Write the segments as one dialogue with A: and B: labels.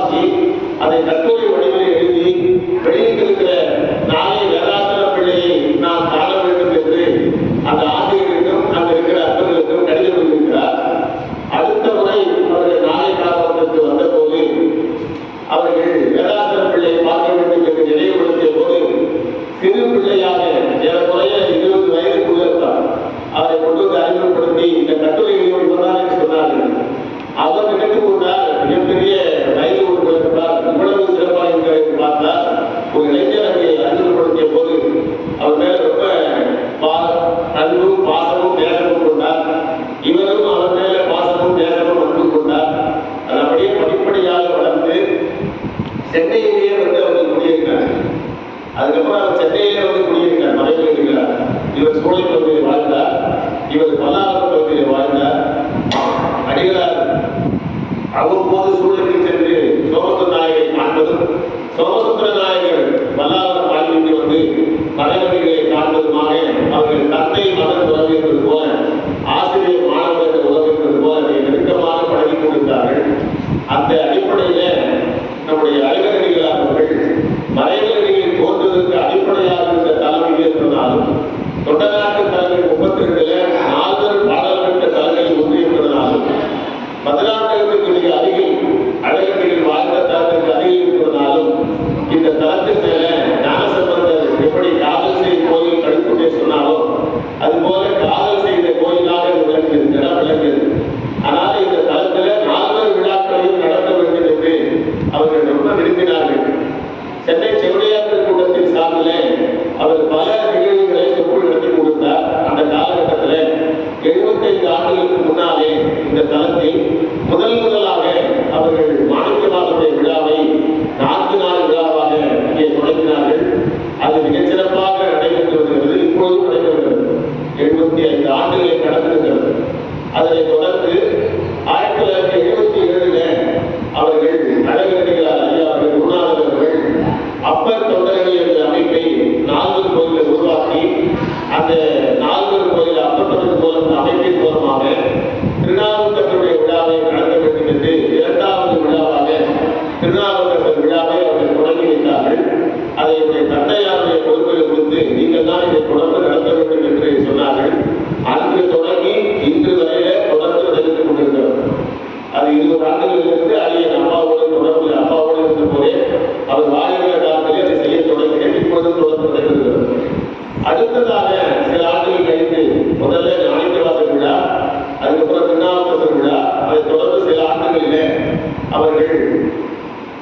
A: உருவாக்கி அதை நட்புறவு சென்னையிலேயே வந்து அவர் குடியிருக்கிறார் அதுக்கப்புறம் அவர் சென்னையிலே வந்து குடியிருக்கிறார் மறைவு இருக்கிறார் இவர் சோழர் பகுதியில் வாழ்ந்தார் இவர் பல்லாளர் பகுதியில் வாழ்ந்தார் அடிகளார் அவ்வப்போது சூழலுக்கு சென்று சோமசுந்தர நாயகை காண்பதும் சோமசுந்தர நாயகர் பல்லாளர் வாழ்விக்கு வந்து மறைவு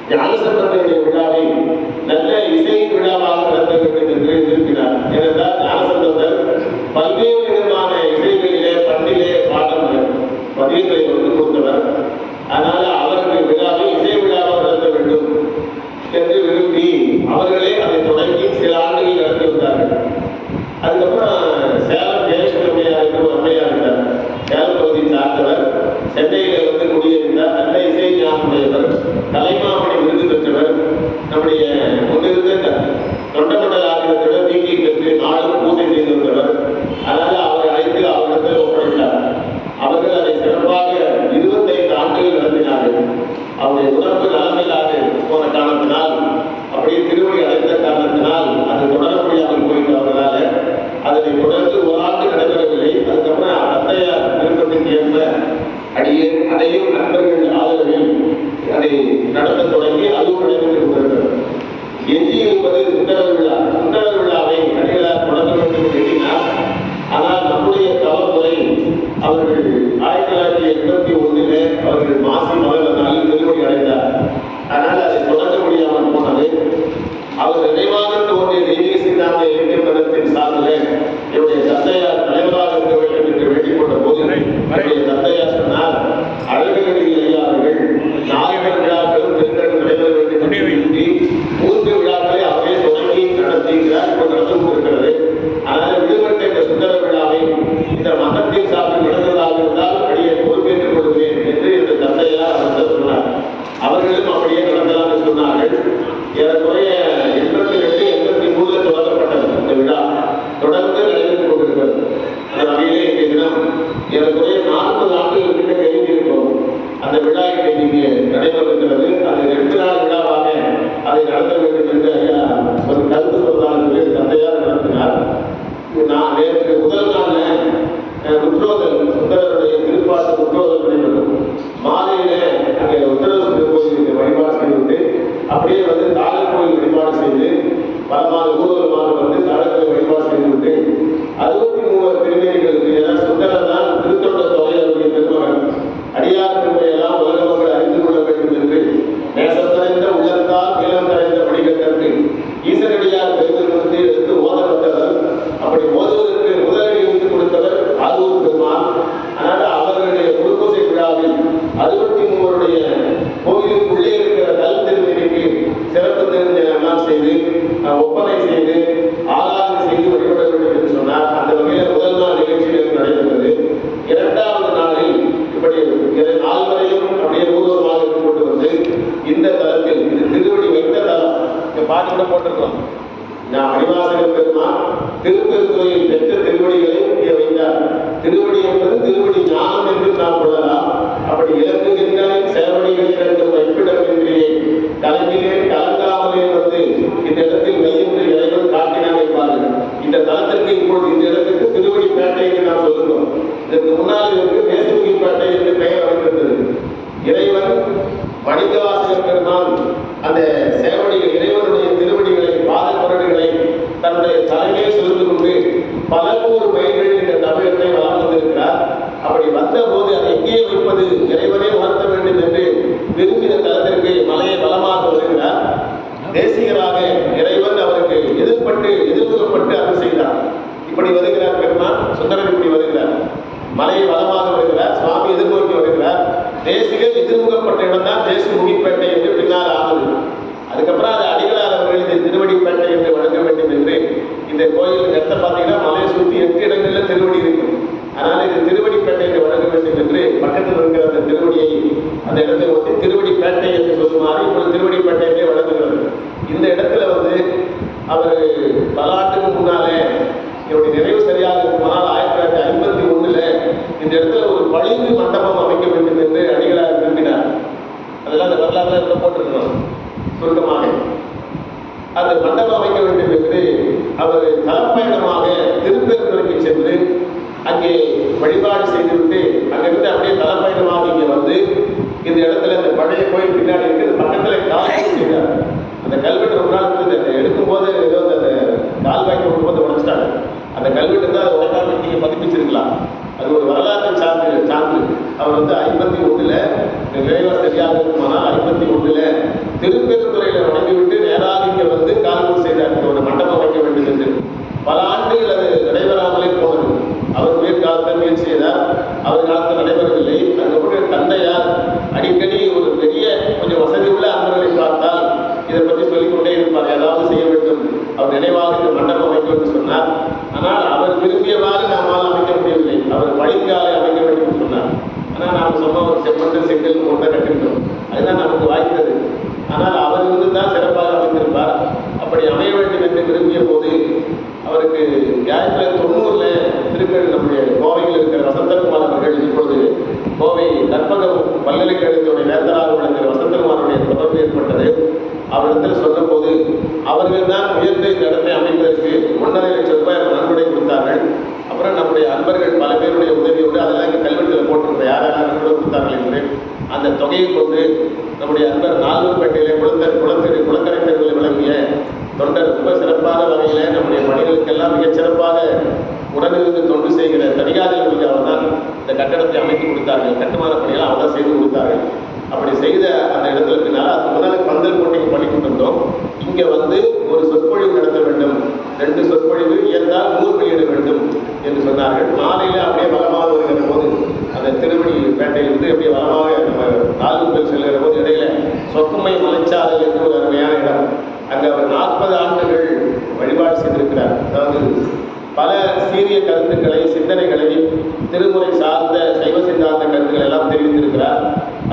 A: ஞானசம்பந்தருடைய விழாவை நல்ல இசை விழாவாக நடத்த என்று விரும்பினார் ஏனென்றால் ஞானசம்பந்தர் பல்வேறு விதமான இசைகளிலே பண்டிகை பாடம் பதிவுகளை கொண்டு கொடுத்தவர் அதனால அவருடைய விழாவை இசை விழாவாக நடத்த வேண்டும் என்று விரும்பி அவர்களே அதை தொடங்கி சில ஆண்டுகள் நடத்தி அதுக்கப்புறம் சேலம் ஜெயலட்சுமி அம்மையார் என்று சேலம் பகுதியை சார்ந்தவர் சென்னையில் பல மாத ஊர்வலமாக வந்து நடக்க வழிபாடு செய்து விட்டு அறுபத்தி மூணு திருநெல்வேலிகளுக்கு பாட்டு கூட போட்டிருக்கோம் நான் அடிவாசகர் பெருமான் திருப்பெருத்துறையில் பெற்ற திருவடிகளை இங்கே வைத்தார் திருவடி என்பது திருவடி ஞானம் என்று நாம் கொள்ளலாம் அப்படி இலக்குகின்ற செயல்வடிகள் இரண்டும் வைப்பிடம் என்றே தலைமையிலே கலந்தாமலே வந்து இந்த இடத்தில் மையம் இறைவன் காட்டினாலே பாருங்கள் இந்த தளத்திற்கு இப்பொழுது இந்த இடத்துக்கு திருவடி பேட்டை என்று நாம் சொல்லுகிறோம் இதற்கு முன்னால் இதற்கு மேசூரி பேட்டை என்று பெயர் அமைந்திருந்தது இறைவன் மணிகவாசகர் பெருமான் அந்த அப்படி வந்த போது பெற்று அவரது தலைமையிடமாக திருப்பெருந்துறைக்கு சென்று அங்கே வழிபாடு செய்துவிட்டு அங்கிருந்து அப்படியே தலைமையிடமாக இங்கே வந்து இந்த இடத்துல இந்த பழைய கோயில் பின்னாடி இருக்குது பக்கத்தில் செய்தார் அந்த கல்வெட்டு ரொம்ப நாள் எடுக்கும் எடுக்கும்போது ஏதோ அந்த கால்வாய்க்கு போது உடைச்சிட்டாங்க அந்த கல்வெட்டு தான் அதை உடக்காம நீங்கள் பதிப்பிச்சிருக்கலாம் அது ஒரு வரலாற்று சான்று சான்று அவர் வந்து ஐம்பத்தி ஒண்ணுல டிரைவர் சரியாக இருக்குமானா ஐம்பத்தி ஒண்ணுல திருப்பெருந்துறையில வணங்கிவிட்டு நேராக இங்கே வந்து கால்கூர் செய்தார் ஒரு மண்டபம் வைக்க வேண்டும் என்று பல ஆண்டுகள் அது நடைபெறாமலே போனது அவர் உயிர் காலத்தில் முயற்சி செய்தார் அவர் காலத்தில் நடைபெறவில்லை அதுக்கப்புறம் தந்தையார் அடிக்கடி ஒரு பெரிய கொஞ்சம் வசதி உள்ள அன்பர்களை பார்த்தால் இதை பற்றி சொல்லிக்கொண்டே இருப்பார் ஏதாவது செய்ய வேண்டும் வகையில் நம்முடைய மனிதர்களுக்கெல்லாம் மிகச் சிறப்பாக உடலிருந்து தொண்டு செய்கிற தனியார்களுக்கு அவர் தான் இந்த கட்டடத்தை அமைத்து கொடுத்தார்கள் கட்டுமான பணிகளை அவர் தான் செய்து கொடுத்தார்கள் அப்படி செய்த அந்த இடத்துல பின்னால் அதுக்கு பந்தல் போட்டிக்கு பண்ணி கொண்டிருந்தோம் இங்கே வந்து ஒரு சொற்பொழிவு நடத்த வேண்டும் ரெண்டு சொற்பொழிவு இயந்தால் நூறு வெளியிட வேண்டும் என்று சொன்னார்கள் மாலையில் அப்படியே வளமாக வருகிற போது அந்த திருவடி பேட்டையிலிருந்து அப்படியே வளமாக நம்ம நாகூர்கள் செல்கிற போது இடையில சொக்குமை மலைச்சாலை என்று ஒரு அருமையான இடம் அங்கே ஒரு நாற்பது ஆண்டுகள் வழிபாடு செய்திருக்கிறார் அதாவது பல சீரிய கருத்துக்களை சிந்தனைகளை திருமுறை சார்ந்த சைவ சித்தாந்த கருத்துக்கள் எல்லாம் தெரிவித்திருக்கிறார்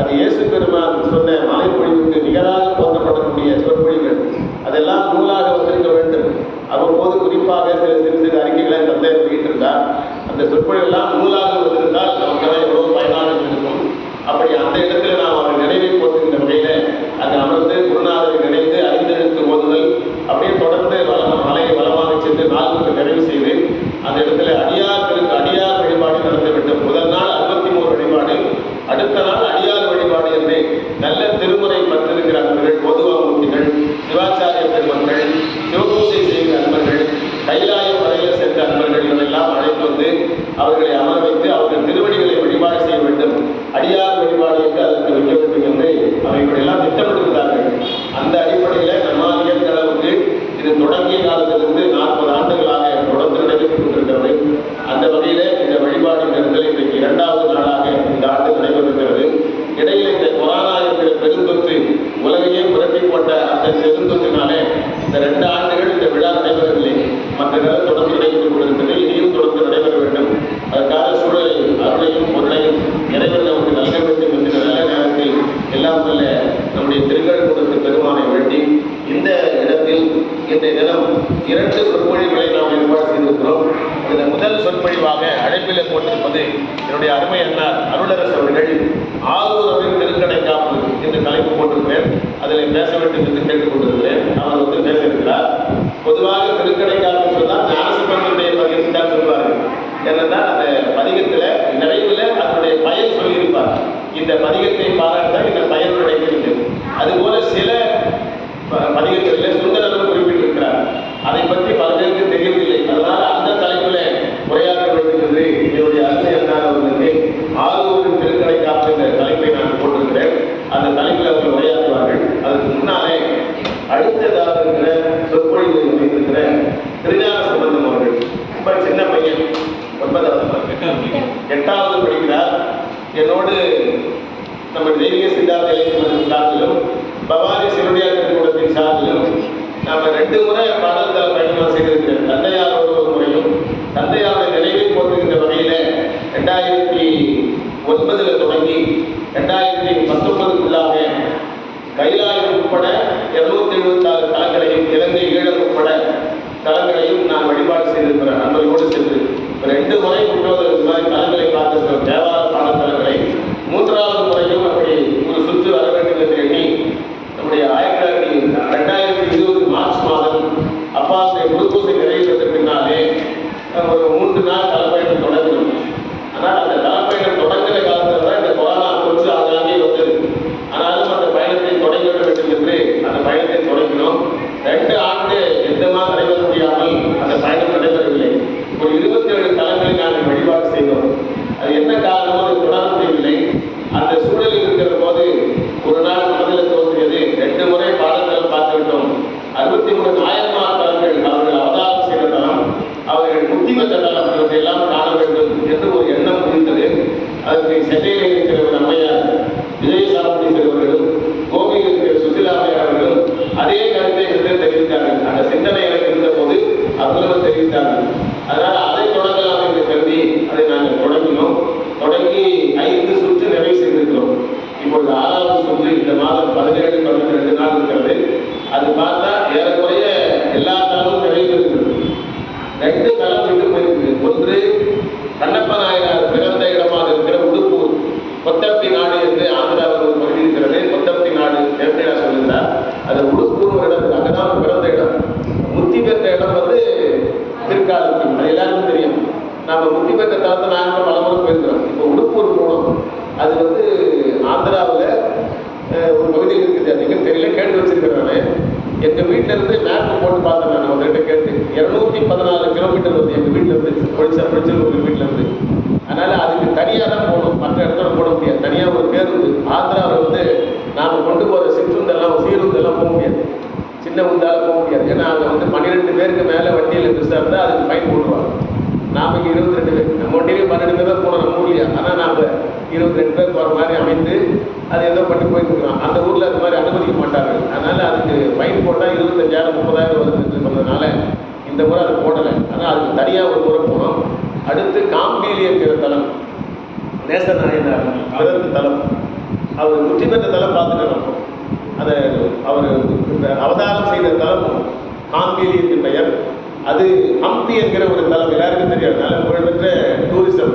A: அது இயேசு பெருமான் சொன்ன மாலை பொழிவுக்கு நிகராக போற்றப்படக்கூடிய சொற்பொழிகள் அதெல்லாம் நூலாக வந்திருக்க வேண்டும் அவ்வப்போது குறிப்பாக சில சிறு சிறு அறிக்கைகளை தந்தை வெளியிட்டிருந்தார் அந்த சொற்பொழிவெல்லாம் நூலாக வந்திருந்தால் நமக்கெல்லாம் எவ்வளவு பயனாக இருக்கும் அப்படி அந்த இடத்துல நாம் அவர் நினைவை போட்டுகின்ற இருபத்தி ரெண்டு பேர் நம்ம ஒன்றிலே பன்னெண்டு பேர் போனோம் நம்ம ஊர்லையா ஆனால் நாம் இருபத்தி ரெண்டு பேர் போகிற மாதிரி அமைந்து அது ஏதோ பட்டு போயிருக்கிறோம் அந்த ஊரில் அது மாதிரி அனுமதிக்க மாட்டார்கள் அதனால் அதுக்கு ஃபைன் போட்டால் இருபத்தஞ்சாயிரம் முப்பதாயிரம் வருதுன்னு சொன்னதுனால இந்த முறை அது போடலை ஆனால் அதுக்கு தனியாக ஒரு முறை போனோம் அடுத்து காம்பீலியங்கிற தலம் நேச நேசநாயனார் அவருக்கு தலம் அவர் முற்றி பெற்ற தலம் பார்த்துட்டு அதை அவர் அவதாரம் செய்த தலம் காம்பீலியத்தின் பெயர் அது ஹம்பி என்கிற ஒரு தளம் எல்லாருக்கும் தெரியாது நல்ல புகழ்பெற்ற டூரிசம்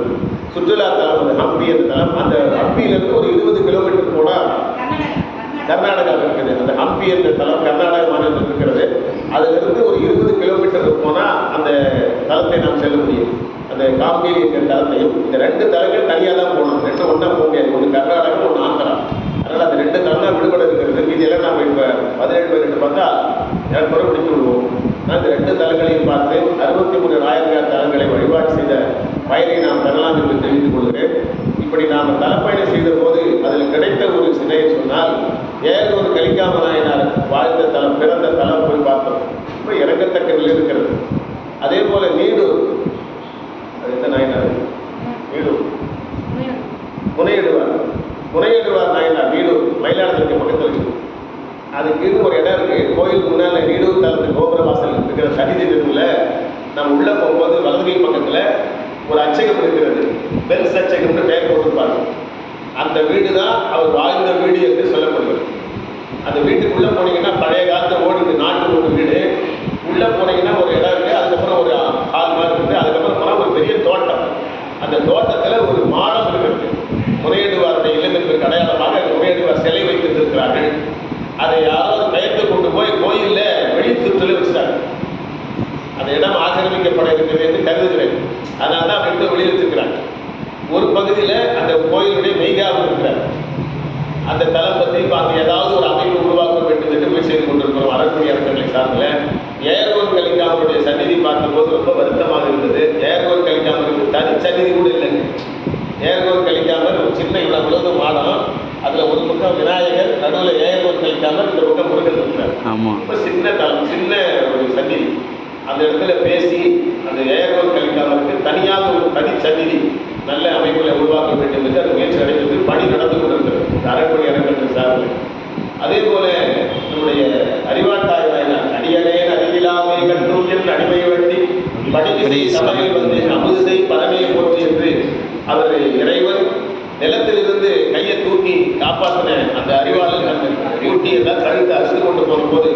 A: சுற்றுலா தளம் அந்த ஹம்பி என்ற தளம் அந்த ஹம்பியிலிருந்து ஒரு இருபது கிலோமீட்டர் போனால் கர்நாடகா இருக்குது அந்த ஹம்பி என்ற தளம் கர்நாடக மாநிலத்தில் இருக்கிறது அதிலிருந்து ஒரு இருபது கிலோமீட்டர் போனால் அந்த தளத்தை நாம் செல்ல முடியும் அந்த காம்பேரி என்கிற தளத்தையும் இந்த ரெண்டு தளங்கள் தனியாக தான் போகணும் ரெண்டு ஒன்றா போக முடியாது ஒன்று கர்நாடகம் ஒன்று ஆந்திரா அதனால் அந்த ரெண்டு தளம் விடுபட இருக்கிறது மீதியெல்லாம் நாம் இப்போ பதினேழு பதினெட்டு பார்த்தா இரண்டு முறை முடிச்சு விடுவோம் அந்த ரெண்டு தலங்களையும் பார்த்து அறுபத்தி மூணு நாயன்கார் தலங்களை வழிபாடு செய்த பயனை நாம் பெறலாம் என்று தெரிந்து கொள்கிறேன் இப்படி நாம் தலப்பயணம் செய்த போது அதில் கிடைத்த ஒரு சிலையை சொன்னால் ஒரு கலிக்காம நாயனார் வாழ்ந்த தலம் பிறந்த தலம் போய் பார்த்தோம் ரொம்ப இறங்கத்தக்க நிலை இருக்கிறது அதே போல நீடூர் அது எந்த நாயனார் நீடூர் முனையிடுவார் முனையிடுவார் நாயனார் நீடூர் மயிலாடுதுறை பக்கத்தில் இருக்கு அதுக்கு ஒரு இடம் இருக்குது கோயிலுக்கு முன்னால் நீடூர் தளத்து கோபுர வாசல் இருக்கிற சனி நிறுவல நம்ம உள்ளே போகும்போது வலதுகை பக்கத்தில் ஒரு அச்சகம் இருக்கிறது பெல்ஸ் அச்சகம்னு பெயர் போட்டிருப்பாங்க அந்த வீடு தான் அவர் வாழ்ந்த வீடு என்று சொல்லப்படுகிறது அந்த வீட்டுக்குள்ளே போனீங்கன்னா பழைய காலத்து ஓடுது நாட்டு ஓடு வீடு உள்ளே போனீங்கன்னா ஒரு இடம் இருக்குது அதுக்கப்புறம் ஒரு ஹால் மாதிரி இருக்குது அதுக்கப்புறம் போனால் ஒரு பெரிய தோட்டம் அந்த தோட்டத்தில் ஒரு மாடம் இருக்கிறது முறையீடுவாருடைய இல்லம் என்பதற்கு அடையாளமாக முறையீடுவார் சிலை இருக்கிறார்கள் அதை யாராவது மயத்து கொண்டு போய் கோயிலில் வெளிச்சுற்றில் வச்சுட்டாங்க அந்த இடம் ஆக்கிரமிக்கப்பட இருக்குது என்று கருதுகிறேன் அதனால தான் அவங்க வெளியில் வச்சிருக்கிறாங்க ஒரு பகுதியில் அந்த கோயிலுடைய மெய்காவும் இருக்கிறார் அந்த தளம் பற்றி இப்போ அங்கே ஏதாவது ஒரு அமைப்பு உருவாக்க வேண்டும் என்று முயற்சி செய்து கொண்டிருக்கிறோம் அரசுடைய அரசர்களை சார்பில் ஏர்கோர் கலிக்காமருடைய சந்நிதி பார்க்கும்போது ரொம்ப வருத்தமாக இருந்தது ஏர்கோர் கலிக்காமருக்கு தனி சந்நிதி கூட இல்லை ஏர்கோர் கலிக்காமல் ஒரு சின்ன இவ்வளவு மாடம் அதுல ஒரு பக்கம் விநாயகர் நடுவில் ஏகபோர் கழிக்காம இந்த பக்கம் முருகன் இருக்கிறார் ஆமா ரொம்ப சின்ன தளம் சின்ன ஒரு சந்நிதி அந்த இடத்துல பேசி அந்த ஏகபோர் கழிக்காமலுக்கு தனியாக ஒரு தனி சந்நிதி நல்ல அமைப்புகளை உருவாக்க வேண்டும் என்று அது முயற்சி அடைந்தது பணி நடந்து கொண்டிருக்கிறது அரண்மனை அரங்கத்தின் சார்பில் அதே போல நம்முடைய அறிவாட்டாய் வாயினால் அடியனேன் அறிவிலாமை கற்றூர் என்று அடிமை வட்டி படித்து சபையில் வந்து அமுது செய் பரமையை போற்றி என்று அவர் இறைவன் நிலத்திலிருந்து கையை தூக்கி காப்பாற்றின அந்த அறிவாளர்கள் அந்த எல்லாம் கழுத்து அறுத்து கொண்டு போகும்போது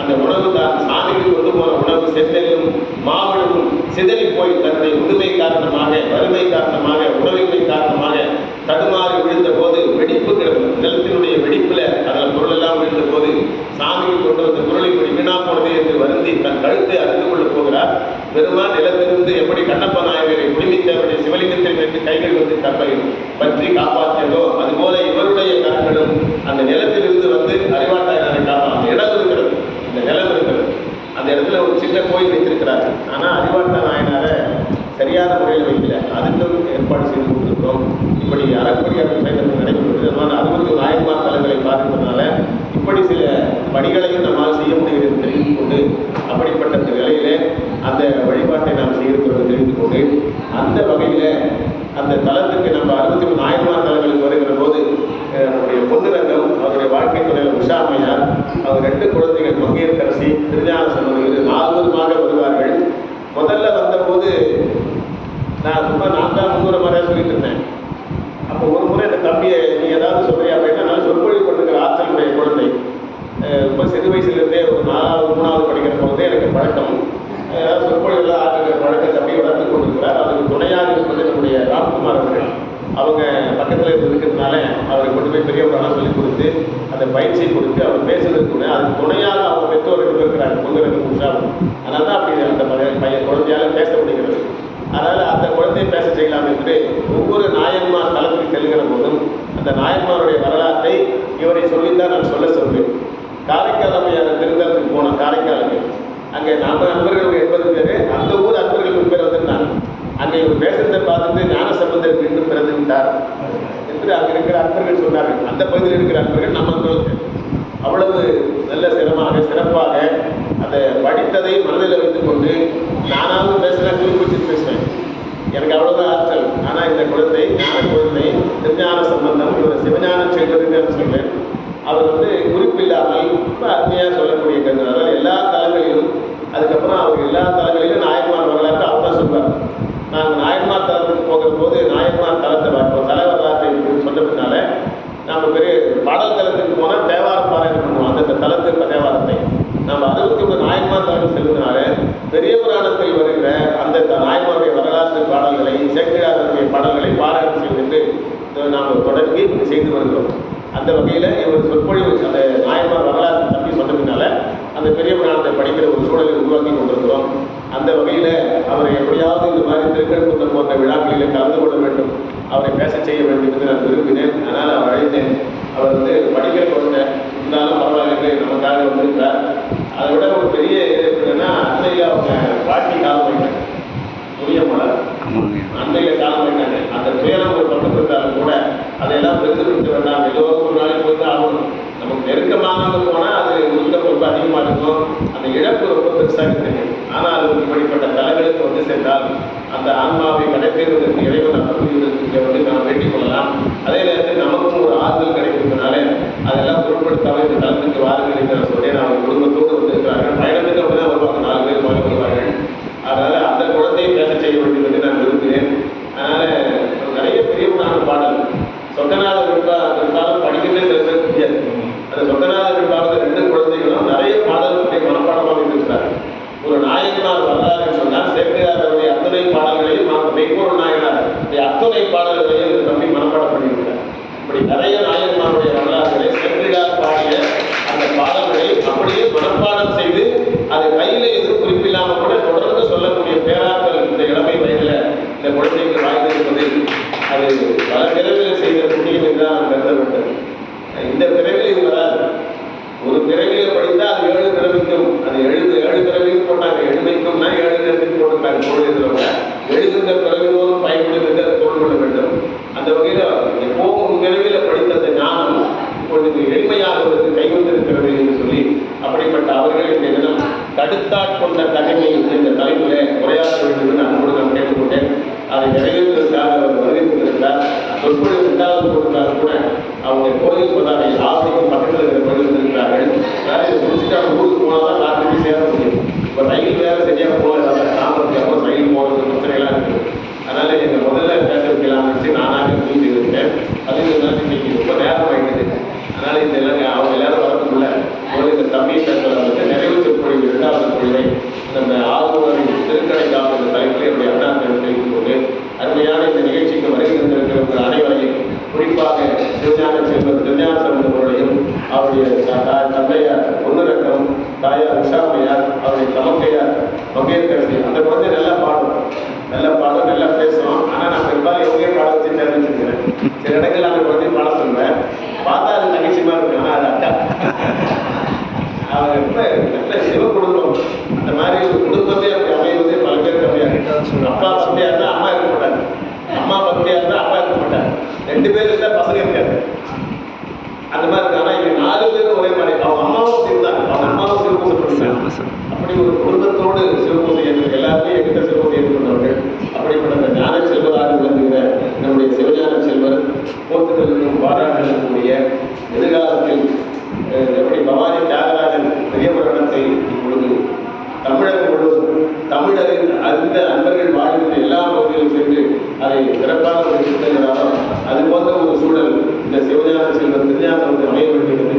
A: அந்த உணவு தான் சாமிக்கு கொண்டு போன உணவு செந்தெல்லும் மாவிழும் சிதறி போய் தன்னுடைய உரிமை காரணமாக வறுமை காரணமாக உணவின்மை Obrigado. பாடல்களத்துக்கு தலத்துக்கு போனால் தேவாரப்பாறை பண்ணுவோம் அந்த தலத்திற்கு தேவாரத்தை நம்ம அறுபத்தி ஒன்று நாயன்மார்கள் செல்கிறாரு பெரிய புராணத்தில் வருகிற அந்த நாயன்மாருடைய வரலாற்று பாடல்களை சேக்கிராருடைய பாடல்களை பாராட்டு செய்து நாம் தொடர்ந்து செய்து வருகிறோம் அந்த வகையில் இவர் சொற்பொழிவு அந்த நாயன்மார் வரலாறு தப்பி சொன்னதுனால அந்த பெரிய புராணத்தை படிக்கிற ஒரு சூழலை உருவாக்கி கொண்டிருக்கிறோம் அந்த வகையில் அவர் எப்படியாவது இந்த மாதிரி கூட்டம் போன்ற விழாக்களில் கலந்து கொள்ள வேண்டும் அவரை பேச செய்ய வேண்டும் என்று நான் விரும்பினேன் அதனால் அவர் எல்லாம் பெருந்துவிட்டு வேண்டாம் எல்லோரும் ஒரு நாளைக்கு வந்து ஆகணும் நமக்கு நெருக்கமாக போனால் அது உள்ள ரொம்ப அதிகமாக இருக்கும் அந்த இழப்பு ரொம்ப பெருசாக தெரியும் ஆனால் அது இப்படிப்பட்ட தலங்களுக்கு வந்து சென்றால் அந்த ஆன்மாவை கடைபெறுவதற்கு இறைவன் அருள்வதற்கு வந்து நாம் வேண்டிக் கொள்ளலாம் அதே நேரத்தில் நமக்கும் ஒரு ஆறுதல் கிடைக்கிறதுனால அதெல்லாம் பொருட்படுத்தாமல் இந்த தளத்துக்கு வாருங்கள் என்று நான் சொன்னேன் அவங்க குடும்பத்தோடு வந்திருக்கிறார்கள் பயணத்துக்கு அப்படி தான் வருவாங்க நாலு பேர் மாறி வருவார்கள் அதனால் அந்த குழந்தையை பேச செய்ய வேண்டும் என்று நான் விரும்புகிறேன் அதனால் நிறைய பெரிய பாடல் சொக்கநாதர் இருந்தாலும் படிக்கவே தெரிஞ்சது முடியாது அந்த சொக்கநாதர் இருந்தாலும் ரெண்டு குழந்தைகளும் நிறைய பாடல்களுடைய மனப்பாடமாக இருக்கிறார் ஒரு நாயகனார் வரலாறு சொன்னால் சேவையாளருடைய அத்துணை பாடல்களையும் நான் மெய்கூர் நாயகனார் அத்துணை பாடல்களையும் இந்த தம்பி மனப்பாடம் பண்ணியிருக்கிறார் இப்படி நிறைய நாயகனாருடைய வரலாறுகளை சென்றிலார் பாடிய அந்த பாடல்களை அப்படியே மனப்பாடம் செய்து அதை கையில எதுவும் குறிப்பில்லாமல் கூட தொடர்ந்து சொல்லக்கூடிய பேராக்கள் இந்த இளமை வயதில் இந்த குழந்தைக்கு பல பிறவிகளை செய்த புண்ணியத்தை தான் நான் வேண்டும் இந்த பிறவில இது வராது ஒரு பிறவில படித்தா அது ஏழு பிறவிக்கும் அது எழுது ஏழு பிறவிக்கும் போட்டாங்க எழுமைக்கும்னா ஏழு நேரத்துக்கு போட்டுருக்காங்க தோல் எழுதுறவங்க எழுதுகின்ற பிறவினோரும் பயன்படுகிறது அதை தோல் கொள்ள வேண்டும் அந்த வகையில் எப்போ ஒரு பிறவில படித்த அந்த ஞானம் இப்பொழுது எளிமையாகுவதற்கு கைவந்திருக்கிறது என்று சொல்லி அப்படிப்பட்ட அவர்கள் இந்த தினம் கொண்ட தகைமை இந்த தலைப்பில் உரையாற்ற வேண்டும் என்று நான் கூட நான் கேட்டுக்கொண்டேன் அதை நிறைவேற்றுவதற்காக வருகை இருந்தால் சொற்பொழிவு இல்லாத போட்டிருந்தால் கூட அவங்க கோயிலுக்கு வந்தாங்க ஆசைக்கு பக்கத்தில் இருக்கிற கோயில் இருக்கிறார்கள் அதாவது முடிச்சுட்டு ஊருக்கு போனால் தான் நாட்டு சேர முடியும் இப்போ ரயில் வேறு சரியாக போகல நாற்பத்தி அப்போ ரயில் போகிறது பிரச்சனைகளாக இருக்குது அதனால் எங்கள் முதல்ல தேட்டருக்கெல்லாம் நினச்சி நானாக தூங்கி இருந்தேன் அது திருஞான செல்வன் திருஞான செல்வன் அவர்களையும் அவருடைய தந்தையார் ஒன்னுரக்கம் தாயார் உஷாமையார் அவருடைய தமக்கையார் பங்கேற்கரசி அந்த குழந்தை Gracias.